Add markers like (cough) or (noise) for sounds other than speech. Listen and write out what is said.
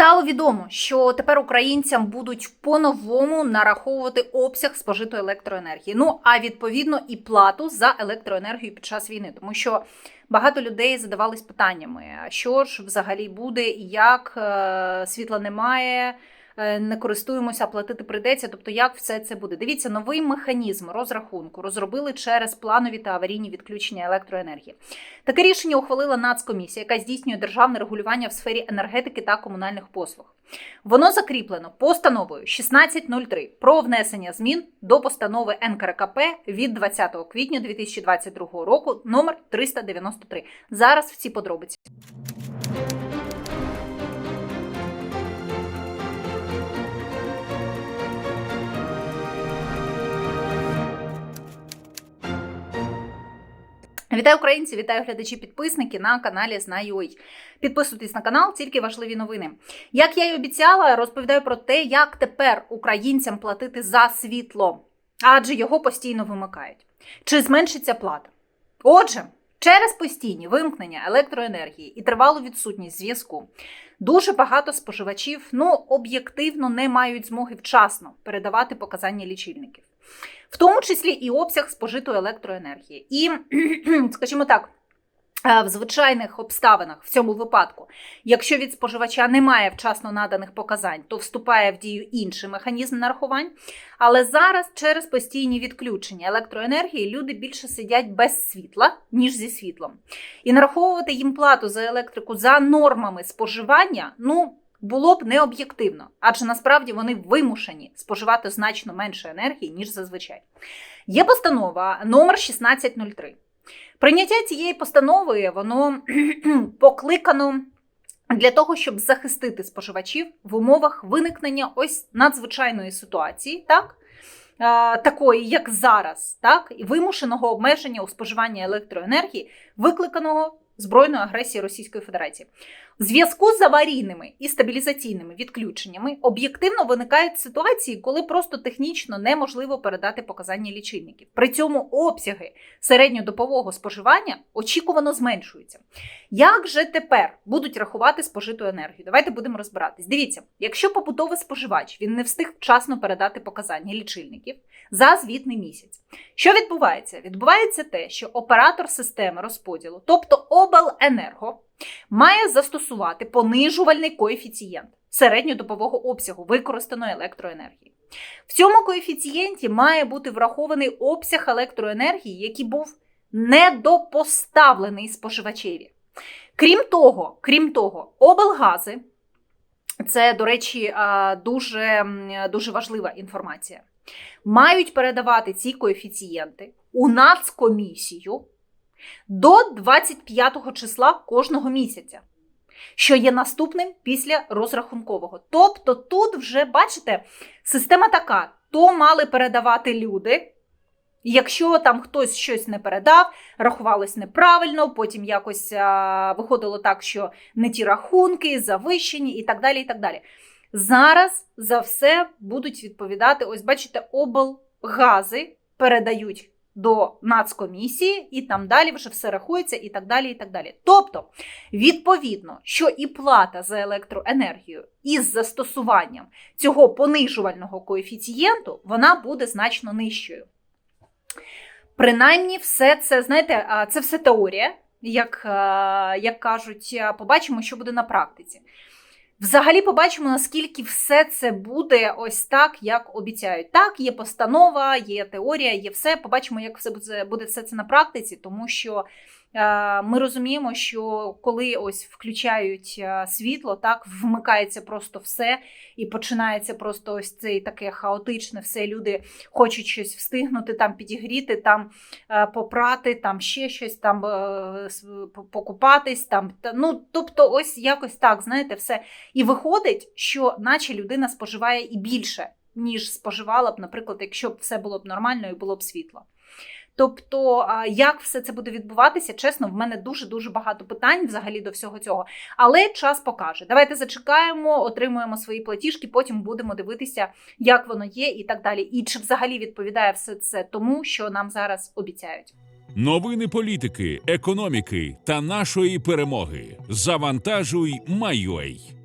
Стало відомо, що тепер українцям будуть по-новому нараховувати обсяг спожитої електроенергії. Ну а відповідно і плату за електроенергію під час війни, тому що багато людей задавались питаннями: що ж взагалі буде і як е, світла немає. Е, Не користуємося, платити прийдеться. Тобто, як все це буде? Дивіться, новий механізм розрахунку розробили через планові та аварійні відключення електроенергії. Таке рішення ухвалила Нацкомісія, яка здійснює державне регулювання в сфері енергетики та комунальних послуг. Воно закріплено постановою 1603 про внесення змін до постанови НКРКП від 20 квітня 2022 року номер 393. Зараз всі подробиці. Вітаю українці, вітаю глядачі, підписники на каналі Знаю.ua. Підписуйтесь на канал, тільки важливі новини. Як я й обіцяла, розповідаю про те, як тепер українцям платити за світло, адже його постійно вимикають. Чи зменшиться плата? Отже, через постійні вимкнення електроенергії і тривалу відсутність зв'язку дуже багато споживачів ну об'єктивно не мають змоги вчасно передавати показання лічильників в тому числі і обсяг спожитої електроенергії. І, (clears throat) скажімо так, е, в звичайних обставинах в цьому випадку, якщо від споживача немає вчасно наданих показань, то вступає в дію інший механізм нарахувань. Але зараз через постійні відключення електроенергії люди більше сидять без світла, ніж зі світлом. І нараховувати їм плату за електрику за нормами споживання, ну було б необ'єктивно, адже насправді вони вимушені споживати значно менше енергії, ніж зазвичай. Є постанова номер 1603. Прийняття цієї постанови воно (clears throat) покликано для того, щоб захистити споживачів в умовах виникнення ось надзвичайної ситуації, так? Такої, як зараз, так, і вимушеного обмеження у споживанні електроенергії, викликаного збройною агресією Російської Федерації. В зв'язку з аварійними і стабілізаційними відключеннями об'єктивно виникають ситуації, коли просто технічно неможливо передати показання лічильників. При цьому обсяги середньодобового споживання очікувано зменшуються. Як же тепер будуть рахувати спожиту енергію? Давайте будемо розбиратись. Дивіться, якщо побутовий споживач він не встиг вчасно передати показання лічильників за звітний місяць. Що відбувається? Відбувається те, що оператор системи розподілу, тобто обленерго, має застосувати понижувальний коефіцієнт середньодобового обсягу використаної електроенергії. В цьому коефіцієнті має бути врахований обсяг електроенергії, який був недопоставлений споживачеві. Крім того, крім того, облгази це, до речі, дуже, дуже важлива інформація. Мають передавати ці коефіцієнти у нацкомісію до 25 числа кожного місяця, що є наступним після розрахункового. Тобто, тут вже, бачите, система така: то мали передавати люди. Якщо там хтось щось не передав, рахувалось неправильно, потім якось а, виходило так, що не ті рахунки, завищені і так далі. і так далі. Зараз за все будуть відповідати, ось бачите, облгази передають до нацкомісії, і там далі вже все рахується, і так далі. і так далі. Тобто, відповідно, що і плата за електроенергію із застосуванням цього понижувального коефіцієнту, вона буде значно нижчою. Принаймні, все це, знаєте, це все теорія, як, як кажуть, побачимо, що буде на практиці. Взагалі побачимо, наскільки все це буде ось так, як обіцяють. Так, є постанова, є теорія, є все. Побачимо, як все буде, все це на практиці, тому що ми розуміємо, що коли ось включають е, світло, так вмикається просто все, і починається просто ось це таке хаотичне все. Люди хочуть щось встигнути, там підігріти, там е, попрати, там ще щось, там е, покупатись. Там ну, тобто, ось якось так, знаєте, все. І виходить, що наче людина споживає і більше, ніж споживала б, наприклад, якщо б все було б нормально і було б світло. Тобто, як все це буде відбуватися, чесно, в мене дуже дуже багато питань взагалі до всього цього. Але час покаже. Давайте зачекаємо, отримуємо свої платіжки, потім будемо дивитися, як воно є, і так далі. І чи взагалі відповідає все це тому, що нам зараз обіцяють. Новини політики, економіки та нашої перемоги. Завантажуй Майой.